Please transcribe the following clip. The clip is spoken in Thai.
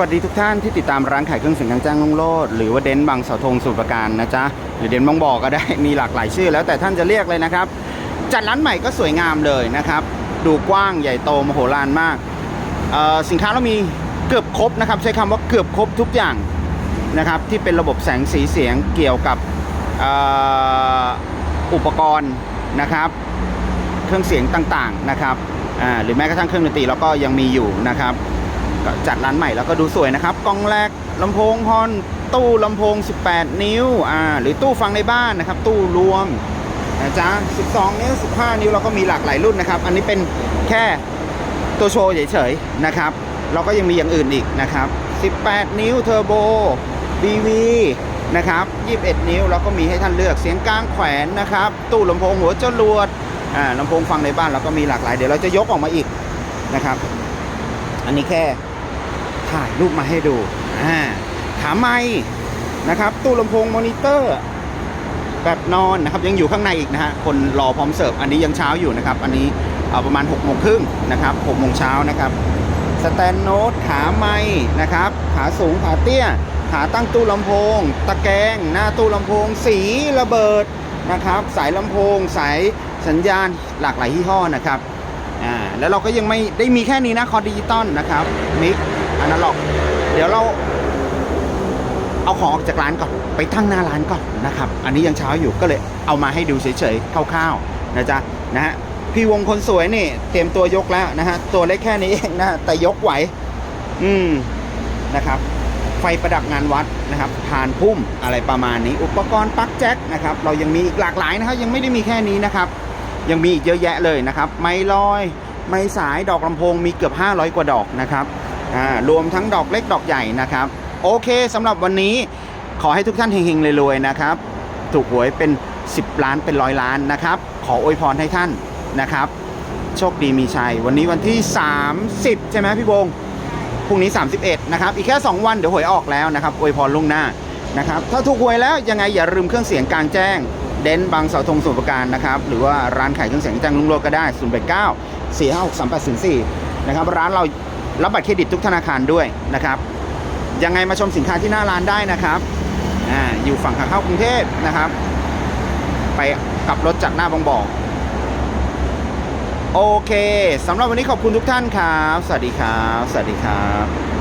วัสดีทุกท่านที่ติดตามร้านขายเครื่องเสียงกลางแจ้งลุงโลด หรือว่าเดนบางเสาธงสูตรประการนะจ๊ะ หรือเดนบางบอกก็ได้มีหลากหลายชื่อแล้วแต่ท่านจะเรียกเลยนะครับ จัดร้านใหม่ก็สวยงามเลยนะครับ ดูกว้างใหญ่โตมโหฬารมากสินค้าเรามีเกือบครบนะครับ ใช้คำว่าเกือบครบทุกอย่างนะครับ ที่เป็นระบบแสงสีเสียงเกี่ยวกับอ,อุปกรณ์นะครับ เครื่องเสียงต่างๆนะครับหรือแม้กระทั่งเครื่องดนตรีเราก็ยังมีอยู่นะครับ จัดร้านใหม่แล้วก็ดูสวยนะครับกล้องแรกลำโพงฮอนตู้ลำโพง 18 นิ้วอ่าหรือตู้ฟังในบ้านนะครับ ตู้รวมนะจ๊ะ12 นิ้ว 15 นิ้วเราก็มีหลากหลายรุ่นนะครับ อันนี้เป็นแค่ตัวโชว์เฉยๆนะครับ เราก็ยังมีอย่างอื่นอีกนะครับ 18 นิ้วเทอร์โบ BV นะครับ 21 นิ้วเราก็มีให้ท่านเลือกเสียงกลางแขวนนะครับ ตู้ลำโพงหัวจรวดอ่าลำโพงฟังในบ้านเราก็มีหลากหลายเดี๋ยวเราจะยกออกมาอีกนะครับ อันนี้แค่ ถ่ายรูปมาให้ดูอ่าขาไม้นะครับ ตู้ลำโพงมอนิเตอร์ แบบนอนนะครับ ยังอยู่ข้างในอีกนะฮะคนรอพร้อมเสิร์ฟอันนี้ยังเช้าอยู่นะครับ อันนี้เอาประมาณ6กโมงครึ่งนะครับหกโมงเช้านะครับสแตนโนตขาไม้นะครับ ขาสูงขาเตี้ย ขาตั้งตู้ลำโพง ตะแกรงหน้าตู้ลำโพง สีระเบิดนะครับ สายลำโพง สายสัญญาณหลากหลายยี่ห้อนะครับอ่าแล้วเราก็ยังไม่ได้มีแค่นี้นะคอดิจิตอลนะครับมิก อนาล็อก เดี๋ยวเราเอาของออกจากร้านก่อน ไปตั้งหน้าร้านก่อนนะครับ อันนี้ยังเช้าอยู่ก็เลยเอามาให้ดูเฉยๆคร่าวๆนะจ๊ะนะฮะพี่วงคนสวยนี่เตรียมตัวยกแล้วนะฮะตัวเล็กแค่นี้เองนะแต่ยกไหว อืมนะครับ ไฟประดับงานวัดนะครับพานพุ่มอะไรประมาณนี้ อุปกรณ์ปลั๊กแจ็คนะครับ เรายังมีอีกหลากหลายนะครับยังไม่ได้มีแค่นี้นะครับ ยังมีอีกเยอะแยะเลยนะครับ ไม้ลอย ไม้สายดอกลำโพงมีเกือบ 500 กว่าดอกนะครับ อ่ารวมทั้งดอกเล็กดอกใหญ่นะครับ โอเคสำหรับวันนี้ขอให้ทุกท่านเฮงๆรวยๆนะครับ ถูกหวยเป็น 10 ล้านเป็นร้อยล้านนะครับ ขออวยพรให้ท่านนะครับ โชคดีมีชัย วันนี้วันที่ 30 ใช่ไหมพี่บงพรุ่งนี้ 31 นะครับ อีกแค่ 2 วันเดี๋ยวหวยออกแล้วนะครับอวยพรล่วงหน้านะครับ ถ้าถูกหวยแล้วยังไงอย่าลืมเครื่องเสียงกลางแจ้ง เดนบางเสาธงสมุทรปราการนะครับ หรือว่าร้านขายเครื่องเสียงแจ้งลุงโลดก็ได้ 0 8 9 4 5 6 3 8 0 4 นะครับ ร้านเรา รับบัตรเครดิตทุกธนาคารด้วยนะครับยังไงมาชมสินค้าที่หน้าร้านได้นะครับอ่าอยู่ฝั่งขาเข้ากรุงเทพนะครับ ไปกลับรถจากหน้าบองบอกโอเคสำหรับวันนี้ขอบคุณทุกท่านครับ สวัสดีครับ สวัสดีครับ